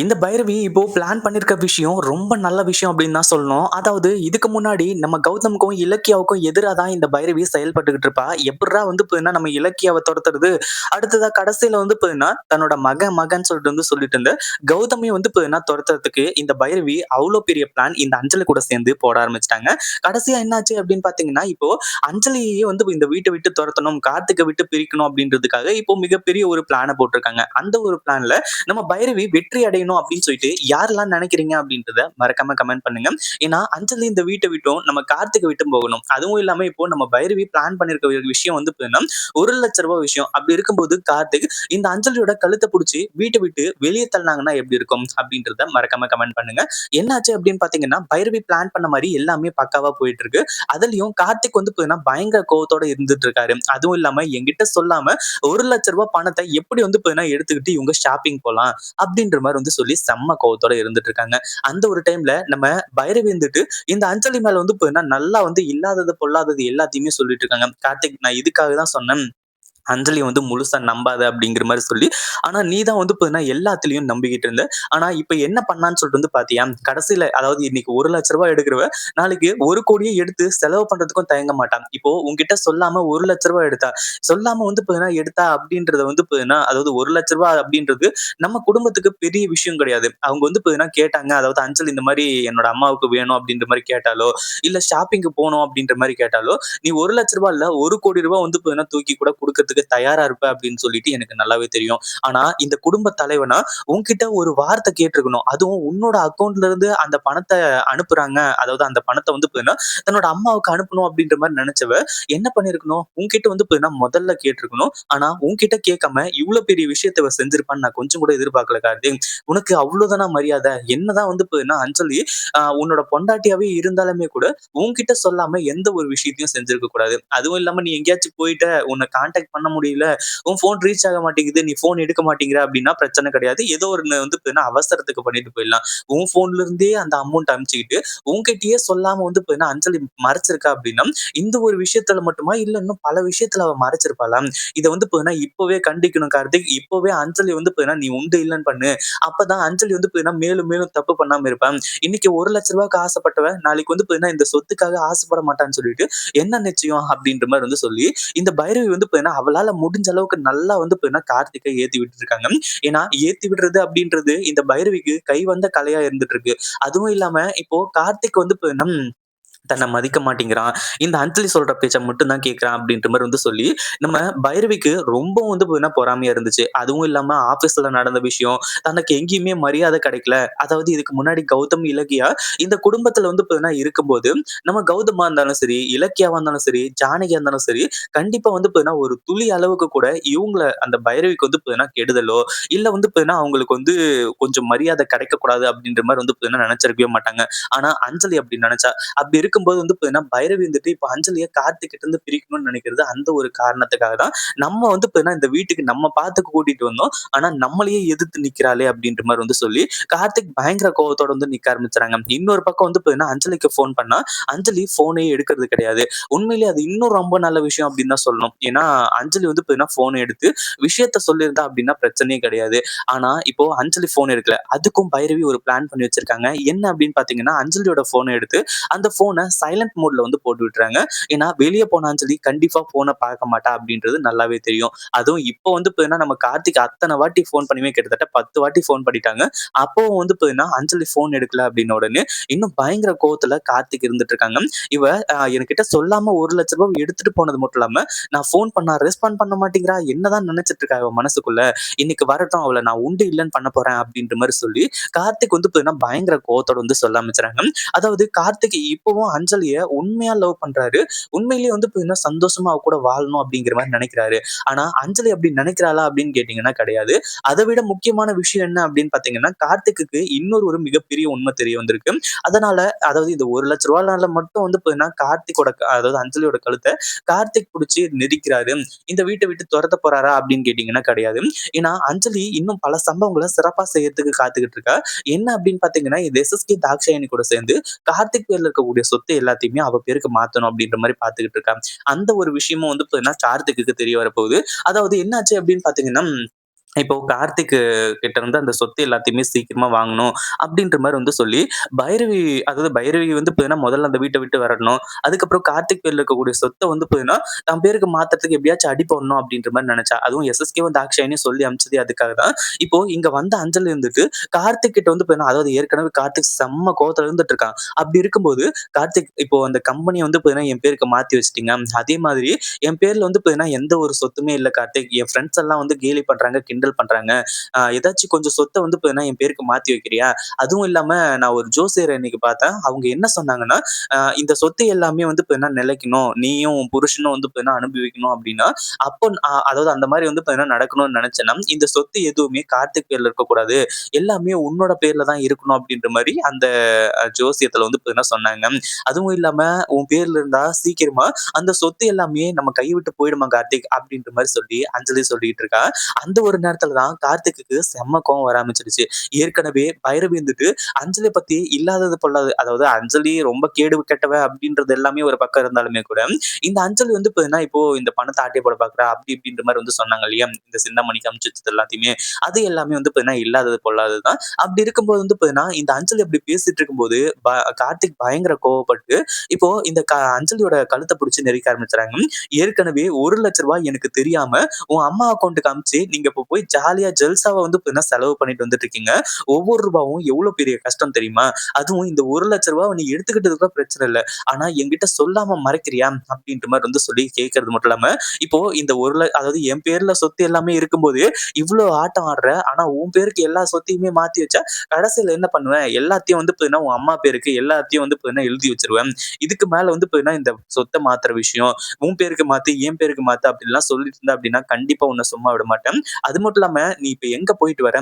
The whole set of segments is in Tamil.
இந்த பைரவி இப்போ பிளான் பண்ணியிருக்க விஷயம் ரொம்ப நல்ல விஷயம் அப்படின்னு தான் சொல்லணும். அதாவது இதுக்கு முன்னாடி நம்ம கௌதமுக்கும், இலக்கியாவுக்கும் எதிராக தான் இந்த பைரவி செயல்பட்டுக்கிட்டு இருப்பா. எப்படா வந்து பார்த்தீங்கன்னா, நம்ம இலக்கியாவை துரத்துறது அடுத்ததா கடைசியில வந்து பார்த்தீங்கன்னா, தன்னோட மகன் மகன் சொல்லிட்டு வந்து சொல்லிட்டு இருந்த கௌதமையும் வந்து பார்த்தீங்கன்னா துரத்துறதுக்கு இந்த பைரவி அவ்வளோ பெரிய பிளான் இந்த அஞ்சலி கூட சேர்ந்து போட ஆரம்பிச்சிட்டாங்க கடைசியா என்னாச்சு அப்படின்னு பார்த்தீங்கன்னா, இப்போ அஞ்சலியே வந்து இந்த வீட்டை விட்டு துரத்தணும் கார்த்திக்க விட்டு பிரிக்கணும் அப்படின்றதுக்காக இப்போ மிகப்பெரிய ஒரு பிளானை போட்டிருக்காங்க. அந்த ஒரு பிளான்ல நம்ம பைரவி வெற்றி அடையணும் அப்படின்னு சொல்லிட்டு யாரெல்லாம் நினைக்கிறீங்க அப்படின்றத மறக்காம கமெண்ட் பண்ணுங்க. ஏன்னா அஞ்சலி இந்த வீட்டை விட்டும் நம்ம கார்த்திகை விட்டும் போகணும். அதுவும் இல்லாம இப்போ நம்ம பைரவி பிளான் பண்ணிருக்க ஒரு விஷயம் வந்து ஒரு லட்ச ரூபாய் விஷயம். அப்படி இருக்கும்போது கார்த்திக் இந்த அஞ்சலியோட கழுத்த புடிச்சு வீட்டை விட்டு வெளியே தள்ளினாங்கன்னா எப்படி இருக்கும்? அப்படின்றத மறக்காம கமெண்ட் பண்ணுங்க. என்னாச்சு அப்படின்னு பாத்தீங்கன்னா பைரவி பிளான் பண்ண மாதிரி எல்லாமே பக்காவா போயிட்டு இருக்கு. அதுலயும் கார்த்திக் வந்து பாத்தீங்கன்னா பயங்கர கோவத்தோட இருந்துட்டு இருக்காரு. அதுவும் இல்லாம என்கிட்ட சொல்லாம ஒரு லட்ச ரூபாய் பணத்தை எப்படி வந்து பார்த்தீங்கன்னா எடுத்துக்கிட்டு இவங்க ஷாப்பிங் போலாம் அப்படின்ற மாதிரி வந்து சொல்லி செம்ம கோவத்தோட இருந்துட்டு இருக்காங்க. அந்த ஒரு டைம்ல நம்ம பைரவி இருந்துட்டு இந்த அஞ்சலி மேல வந்து நல்லா வந்து இல்லாதது பொல்லாதது எல்லாத்தையுமே சொல்லிட்டு இருக்காங்க. கார்த்திக் நான் இதுக்காக தான் சொன்னேன். அஞ்சலி வந்து முழுசா நம்பாத அப்படிங்கிற மாதிரி சொல்லி, ஆனா நீ தான் வந்து பார்த்தீங்கன்னா எல்லாத்துலயும் நம்பிக்கிட்டு இருந்த. ஆனா இப்ப என்ன பண்ணான்னு சொல்லிட்டு வந்து பாத்தியா கடைசியில அதாவது இன்னைக்கு ஒரு லட்ச ரூபாய் எடுக்கிறவ, நாளைக்கு ஒரு கோடியே எடுத்து செலவு பண்றதுக்கும் தயங்க மாட்டான் இப்போ உங்ககிட்ட சொல்லாம ஒரு லட்ச ரூபாய் எடுத்தா. சொல்லாம வந்து பார்த்தீங்கன்னா எடுத்தா அப்படின்றத வந்து பார்த்தீங்கன்னா, அதாவது ஒரு லட்ச ரூபாய் அப்படின்றது நம்ம குடும்பத்துக்கு பெரிய விஷயம் கிடையாது. அவங்க வந்து பார்த்தீங்கன்னா கேட்டாங்க. அதாவது அஞ்சல் இந்த மாதிரி என்னோட அம்மாவுக்கு வேணும் அப்படின்ற மாதிரி கேட்டாலோ, இல்ல ஷாப்பிங்க்கு போகணும் அப்படின்ற மாதிரி கேட்டாலோ, நீ ஒரு லட்ச ரூபாய் இல்ல ஒரு கோடி ரூபாய் வந்து பார்த்தீங்கன்னா தூக்கி கூட கொடுக்கறதுக்கு தயாரா இருப்ப அப்படின்னு சொல்லிட்டு எனக்கு நல்லாவே தெரியும். ஆனா இந்த குடும்ப தலைவனா உன்கிட்ட ஒரு வார்த்தை கேட்டிருக்கணும். அதுவும் உன்னோட அக்கௌண்ட்ல இருந்து அந்த பணத்தை அனுப்புறாங்க. அதாவது அந்த பணத்தை வந்து பார்த்தீங்கன்னா, தன்னோட அம்மாவுக்கு அனுப்பணும் அப்படின்ற மாதிரி நினைச்சவ, என்ன பண்ணிருக்கணும் உன்கிட்ட வந்து பார்த்தீங்கன்னா முதல்ல கேட்டிருக்கணும். ஆனா உன்கிட்ட கேட்காம இவ்வளவு பெரிய விஷயத்த செஞ்சிருப்பான்னு நான் கொஞ்சம் கூட எதிர்பார்க்கல கார்த்திக். உனக்கு அவ்வளவுதானா மரியாதை? என்னதான் வந்து பார்த்தீங்கன்னா அஞ்சலி உன்னோட பொண்டாட்டியாவே இருந்தாலுமே கூட உன்கிட்ட சொல்லாம எந்த ஒரு விஷயத்தையும் செஞ்சிருக்க கூடாது. அதுவும் இல்லாம நீ எங்கேயாச்சும் போயிட்ட, உன்ன கான்டாக்ட் பண்ண முடியல, உன் ஃபோன் ரீச் ஆக மாட்டேங்குது, நீ ஃபோன் எடுக்க மாட்டேங்கிற அப்படின்னா பிரச்சனை கிடையாது. ஏதோ ஒண்ணு வந்து அவசரத்துக்கு பண்ணிட்டு போயிடலாம். உன் ஃபோன்ல இருந்தே அந்த அமௌண்ட் அனுப்பிச்சுக்கிட்டு, உன்கிட்டயே சொல்லாம வந்து பார்த்தீங்கன்னா அஞ்சலி மறைச்சிருக்கா அப்படின்னா, இந்த ஒரு விஷயத்துல மட்டுமா? இல்ல இன்னும் பல விஷயத்துல அவ மறைச்சிருப்பாளா? இதை வந்து பார்த்தீங்கன்னா இப்பவே கண்டிக்கணும் கார்த்திக். இப்பவே அஞ்சலி வந்து பார்த்தீங்கன்னா நீ உண்டு இல்லைன்னு பண்ணு. அப்பதான் அஞ்சலி வந்து பார்த்தீங்கன்னா மேலும் மேலும் தப்பு பண்ணாம இருப்பான் இன்னைக்கு ஒரு லட்ச ரூபாய்க்கு ஆசைப்பட்டவன் நாளைக்கு வந்து பார்த்தீங்கன்னா இந்த சொத்துக்காக ஆசைப்பட மாட்டான்னு சொல்லிட்டு, என்ன நிச்சயம் அப்படின்ற மாதிரி வந்து சொல்லி, இந்த பைரவி வந்து பார்த்தீங்கன்னா அவங்களால முடிஞ்ச அளவுக்கு நல்லா வந்து பார்த்தீங்கன்னா கார்த்திக்க ஏத்தி விட்டு இருக்காங்க. ஏன்னா ஏத்தி விடுறது அப்படின்றது இந்த பைரவிக்கு கை வந்த கலையா இருந்துட்டு இருக்கு. அதுவும் இல்லாம இப்போ கார்த்திக் வந்து தன்னை மதிக்க மாட்டேங்கிறான். இந்த அஞ்சலி சொல்ற பேச்சை மட்டும் தான் கேட்கிறான் அப்படின்ற மாதிரி வந்து சொல்லி, நம்ம பைரவிக்கு ரொம்பவும் வந்து பார்த்தீங்கன்னா பொறாமையா இருந்துச்சு. அதுவும் இல்லாம ஆபீஸ்ல நடந்த விஷயம், தனக்கு எங்கேயுமே மரியாதை கிடைக்கல. அதாவது இதுக்கு முன்னாடி கௌதம், இலக்கியா இந்த குடும்பத்துல வந்து பார்த்தீங்கன்னா இருக்கும்போது, நம்ம கௌதமா இருந்தாலும் சரி, இலக்கியாவா இருந்தாலும் சரி, ஜானகியா இருந்தாலும் சரி, கண்டிப்பா வந்து பார்த்தீங்கன்னா ஒரு துளி அளவுக்கு கூட இவங்கள அந்த பைரவிக்கு வந்து பார்த்தீங்கன்னா கெடுதலோ, இல்ல வந்து பார்த்தீங்கன்னா அவங்களுக்கு வந்து கொஞ்சம் மரியாதை கிடைக்கக்கூடாது அப்படின்ற மாதிரி வந்து பார்த்தீங்கன்னா நினைச்சிருக்கவே மாட்டாங்க. ஆனா அஞ்சலி அப்படி நினைச்சா. அப்படி இருக்கும்போது வந்து பார்த்தீங்கன்னா பைரவி வந்துட்டு இப்ப அஞ்சலியை கார்த்திகிட்ட இருந்து பிரிக்கணும்னு நினைக்கிறது அந்த ஒரு காரணத்துக்காக தான். நம்ம வந்து பார்த்தீங்கன்னா இந்த வீட்டுக்கு நம்ம பார்த்து கூட்டிட்டு வந்தோம். ஆனா நம்மளையே எதிர்த்து நிக்கிறாளே அப்படின்ற மாதிரி வந்து சொல்லி, கார்த்திக் பயங்கர கோவத்தோட வந்து நிக்க ஆரம்பிச்சாங்க இன்னொரு பக்கம் வந்து பார்த்தீங்கன்னா அஞ்சலிக்கு ஃபோன் பண்ணா, அஞ்சலி ஃபோனே எடுக்கிறது கிடையாது. உண்மையிலேயே அது இன்னும் ரொம்ப நல்ல விஷயம் அப்படின்னு தான் சொல்லணும். ஏன்னா அஞ்சலி வந்து பார்த்தீங்கன்னா ஃபோன் எடுத்து விஷயத்த சொல்லியிருந்தா அப்படின்னா பிரச்சனையே கிடையாது. ஆனா இப்போ அஞ்சலி ஃபோன் எடுக்கல. அதுக்கும் பைரவி ஒரு பிளான் பண்ணி வச்சிருக்காங்க. என்ன அப்படின்னு பார்த்தீங்கன்னா, அஞ்சலியோட ஃபோனை எடுத்து அந்த ஃபோனை சைலன்ட் மோட்ல வந்து போட்டு விட்டுறாங்க. ஏன்னா வெளியே போன சொல்லி கண்டிப்பா போனை பார்க்க மாட்டா அப்படின்றது நல்லாவே தெரியும். அதுவும் இப்போ வந்து பார்த்தீங்கன்னா நம்ம கார்த்திக் அத்தனை வாட்டி ஃபோன் பண்ணியுமே கிட்டத்தட்ட 10 வாட்டி ஃபோன் பண்ணிட்டாங்க. அப்பவும் வந்து பார்த்தீங்கன்னா அஞ்சலி ஃபோன் எடுக்கல அப்படின்ன உடனே, இன்னும் பயங்கர கோவத்துல கார்த்திக் இருந்துட்டு இருக்காங்க. இவ என்கிட்ட சொல்லாம ஒரு லட்ச ரூபாய் எடுத்துட்டு போனது மட்டும் இல்லாம, நான் ஃபோன் பண்ணா ரெஸ்பாண்ட் பண்ண மாட்டேங்கிறா. என்னதான் நினைச்சிட்டு இருக்கா அவ மனசுக்குள்ள. இன்னைக்கு வரட்டும் அவளை நான் உண்டு இல்லைன்னு பண்ண போறேன் அப்படின்ற மாதிரி சொல்லி, கார்த்திக் வந்து பார்த்தீங்கன்னா பயங்கர கோவத்தோட வந்து சொல்ல ஆரம்பிச்சுறாங்க. அதாவது கார்த்திக் இப்பவும் அஞ்சலிய உண்மையா லவ் பண்றாரு. உண்மையிலேயே வந்து பார்த்தீங்கன்னா சந்தோஷமா அவ கூட வாழணும் அப்படிங்கிற மாதிரி நினைக்கிறாரு. ஆனா அஞ்சலி அப்படி நினைக்கிறாளா அப்படின்னு கேட்டீங்கன்னா கிடையாது. அதை விட முக்கியமான விஷயம் என்ன அப்படின்னு பார்த்தீங்கன்னா, கார்த்திக்கு இன்னொரு ஒரு மிகப்பெரிய உண்மை தெரிய வந்திருக்கு. அதனால அதாவது இந்த ஒரு லட்ச 1,00,000னால மட்டும் வந்து பார்த்தீங்கன்னா கார்த்திகோட அதாவது அஞ்சலியோட கழுத்த கார்த்திக் பிடிச்சி நெரிக்கிறாரு. இந்த வீட்டை விட்டு துரத்த போறாரா அப்படின்னு கேட்டீங்கன்னா கிடையாது. ஏன்னா அஞ்சலி இன்னும் பல சம்பவங்களை சிறப்பா செய்யறதுக்கு காத்துக்கிட்டு இருக்கா. என்ன அப்படின்னு பார்த்தீங்கன்னா, இந்த எஸ்.எஸ்.கே தாக்ஷாயணி கூட சேர்ந்து கார்த்திக் பேர்ல இருக்கக்கூடிய சொத்து எல்லாத்தையுமே அவ பேருக்கு மாத்தணும் அப்படின்ற மாதிரி பார்த்துக்கிட்டு இருக்கான் அந்த ஒரு விஷயமும் வந்து பார்த்தீங்கன்னா கார்த்திக்குக்கு தெரிய வரப்போகுது. அதாவது என்னாச்சு அப்படின்னு பார்த்தீங்கன்னா இப்போ கார்த்திக் கிட்ட இருந்து அந்த சொத்து எல்லாத்தையுமே சீக்கிரமா வாங்கணும் அப்படின்ற மாதிரி வந்து சொல்லி, பைரவி அதாவது பைரவி வந்து பார்த்தீங்கன்னா, முதல்ல அந்த வீட்டை விட்டு வரணும். அதுக்கப்புறம் கார்த்திக் பேர்ல இருக்கக்கூடிய சொத்தை வந்து பார்த்தீங்கன்னா, தன் பேருக்கு மாத்துறதுக்கு எப்படியாச்சும் அடி போடணும் அப்படின்ற மாதிரி நினைச்சா அதுவும் எஸ்எஸ்கேவும் ஆக்ஷாயினே சொல்லி அனுப்பிச்சதே அதுக்காக தான். இப்போ இங்க வந்த அஞ்சல் இருந்துட்டு, கார்த்திக் கிட்ட வந்து பார்த்தீங்கன்னா, அதாவது ஏற்கனவே கார்த்திக் செம்ம கோவத்துல இருந்துட்டு இருக்கான். அப்படி இருக்கும்போது, கார்த்திக் இப்போ அந்த கம்பெனியை வந்து பார்த்தீங்கன்னா, என் பேருக்கு மாத்தி வச்சுட்டீங்க. அதே மாதிரி என் பேர்ல வந்து பார்த்தீங்கன்னா, எந்த ஒரு சொத்துமே இல்ல கார்த்திக். என் ஃப்ரெண்ட்ஸ் எல்லாம் வந்து கேலி பண்றாங்க, கிண்டல் பண்றாங்க. ஏதாச்சும் கொஞ்சம் சொத்தை வந்து என் பேருக்கு மாத்தி வைக்கிறியா? அதுவும் இல்லாம நான் ஒரு ஜோசியரை இன்னைக்கு பார்த்தேன். அவங்க என்ன சொன்னாங்கன்னா, இந்த சொத்து எல்லாமே வந்து நிலைக்கணும். நீயும் புருஷனும் வந்து அனுபவிக்கணும் அப்படின்னா, அப்போ அதாவது அந்த மாதிரி வந்து நடக்கணும்னு நினைச்சேன்னா, இந்த சொத்து எதுவுமே கார்த்திக் பேர்ல இருக்கக்கூடாது. எல்லாமே உன்னோட பேர்ல தான் இருக்கணும் அப்படின்ற மாதிரி அந்த ஜோசியத்துல வந்து பார்த்தீங்கன்னா சொன்னாங்க. அதுவும் இல்லாம உன் பேர்ல இருந்தா சீக்கிரமா அந்த சொத்து எல்லாமே நம்ம கைவிட்டு போயிடுமா கார்த்திக் அப்படின்ற மாதிரி சொல்லி அஞ்சலி சொல்லிட்டு இருக்கா. அந்த ஒரு நேரம் நேரத்துல தான் கார்த்திக்கு செம்ம கோவம் வர ஆரம்பிச்சிருச்சு ஏற்கனவே பைரவி இருந்துட்டு அஞ்சலி பத்தி இல்லாதது பொல்லாதது அதாவது அஞ்சலி ரொம்ப கேடு கெட்டவ அப்படின்றது எல்லாமே ஒரு பக்கம் இருந்தாலுமே கூட, இந்த அஞ்சலி வந்து இப்போ இந்த பணத்தை ஆட்டிய போட பாக்குறா அப்படி இப்படின்ற மாதிரி வந்து சொன்னாங்க இல்லையா? இந்த சிந்தாமணி காமிச்சு வச்சது எல்லாத்தையுமே. அது எல்லாமே வந்து பார்த்தீங்கன்னா, இல்லாதது பொல்லாததுதான் அப்படி இருக்கும்போது வந்து பார்த்தீங்கன்னா, இந்த அஞ்சலி அப்படி பேசிட்டு இருக்கும்போது, ப கார்த்திக் பயங்கர கோவப்பட்டு, இப்போ இந்த க அஞ்சலியோட கழுத்தை பிடிச்சி நெரிக்க ஆரம்பிச்சுறாங்க. ஏற்கனவே ஒரு லட்ச ரூபாய் எனக்கு தெரியாம உன் அம்மா அக்கௌண்ட்டுக்கு காமிச்சு நீங்க இப்ப போய் ஜாலியா ஜல்சாவா வந்து பார்த்தீங்கன்னா செலவு பண்ணிட்டு வந்துட்டு இருக்கீங்க. ஒவ்வொரு ரூபாவும் எவ்வளவு பெரிய கஷ்டம் தெரியுமா? அதுவும் இந்த ஒரு லட்ச ரூபாய் நீ எடுத்துக்கிட்டது கூட பிரச்சனை இல்ல. ஆனா என்கிட்ட சொல்லாம மறைக்கிறியா? அப்படின்ற மாதிரி வந்து சொல்லி கேட்கறது மட்டும் இல்லாம, இப்போ இந்த ஒரு அதாவது என் பேர்ல சொத்து எல்லாமே இருக்கும்போது, இவ்வளவு ஆட்டம் ஆடுற. ஆனா உன் பேருக்கு எல்லா சொத்தையுமே மாத்தி வச்சா, கடைசியில என்ன பண்ணுவேன் எல்லாத்தையும் வந்து பார்த்தீங்கன்னா, உன் அம்மா பேருக்கு எல்லாத்தையும் வந்து பார்த்தீங்கன்னா எழுதி வச்சிருவேன் இதுக்கு மேல வந்து பார்த்தீங்கன்னா, இந்த சொத்தை மாத்துற விஷயம், உன் பேருக்கு மாத்து, என் பேருக்கு மாத்து அப்படின்லாம் சொல்லிட்டு இருந்த அப்படின்னா, கண்டிப்பா உன்னை சும்மா விட மாட்டேன். அது மட்டும் இல்லாம, நீ இப்ப எங்க போயிட்டு வர?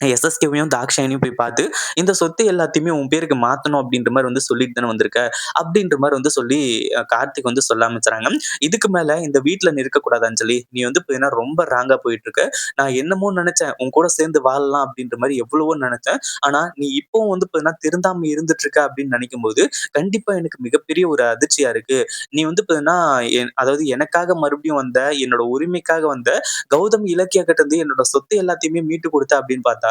எஸ்எஸ்கேவையும், தாக்ஷாயணியும் போய் பார்த்து, இந்த சொத்து எல்லாத்தையுமே உன் பேருக்கு மாத்தணும் அப்படின்ற மாதிரி வந்து சொல்லிட்டு தானே வந்திருக்க. அப்படின்ற மாதிரி வந்து சொல்லி கார்த்திக் வந்து சொல்ல ஆரம்பிச்சுறாங்க. இதுக்கு மேல இந்த வீட்டில் நீ சொல்லி நீ வந்து பார்த்தீங்கன்னா ரொம்ப ராங்கா போயிட்டு இருக்க. நான் என்னமோ நினைச்சேன் உன் கூட சேர்ந்து வாழலாம் அப்படின்ற மாதிரி எவ்வளவோ நினைச்சேன் ஆனா நீ இப்பவும் வந்து பார்த்தீங்கன்னா திருந்தாம இருந்துட்டு இருக்க அப்படின்னு நெனைக்கும்போது, கண்டிப்பா எனக்கு மிகப்பெரிய ஒரு அதிர்ச்சியா இருக்கு. நீ வந்து பார்த்தீங்கன்னா, என் அதாவது எனக்காக மறுபடியும் வந்த, என்னோட உரிமைக்காக வந்த, கௌதம் இலக்கிய கிட்ட இருந்து என்னோட சொத்து எல்லாத்தையுமே மீட்டு கொடுத்த அப்படின்னு பார்த்தா,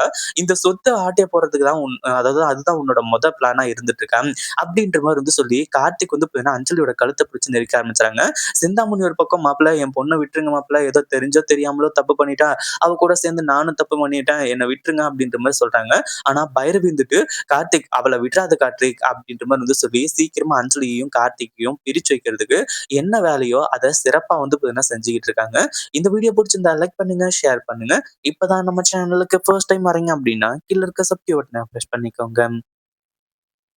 இந்த சொத்தை ஆட்டே போறதுக்கு தான் உன் அதாவது அதுதான் உன்னோட மொத பிளானா இருந்துட்டு இருக்கேன் அப்படின்ற மாதிரி வந்து சொல்லி கார்த்திக் வந்து அஞ்சலியோட கழுத்த பிடிச்சு நெரிக்க ஆரம்பிச்சாங்க சிந்தாமணி ஒரு பக்கம் மாப்பிள்ள என் பொண்ண விட்டுருங்க மாப்பிள்ள ஏதோ தெரிஞ்சோ தெரியாமலோ தப்பு பண்ணிட்டா. அவ கூட சேர்ந்து நானும் தப்பு பண்ணிட்டேன். என்ன விட்டுருங்க அப்படின்ற மாதிரி சொல்றாங்க. ஆனா பைரவி வந்துட்டு, கார்த்திக் அவளை விட்டுறாத கார்த்திக் அப்படின்ற மாதிரி வந்து சொல்லி சீக்கிரமா அஞ்சலியையும், கார்த்திகையும் பிரிச்சு வைக்கிறதுக்கு என்ன வேலையோ அத சிறப்பா வந்து செஞ்சுக்கிட்டு இருக்காங்க. இந்த வீடியோ பிடிச்சிருந்தா லைக் பண்ணுங்க, ஷேர் பண்ணுங்க. இப்பதான் நம்ம சேனலுக்கு ஃபர்ஸ்ட் டைம் வர்றீங்க அப்படின்னா, கீழே இருக்க சப்ஸ்கிரைப் பட்டனை ப்ரெஸ் பண்ணிக்கோங்க.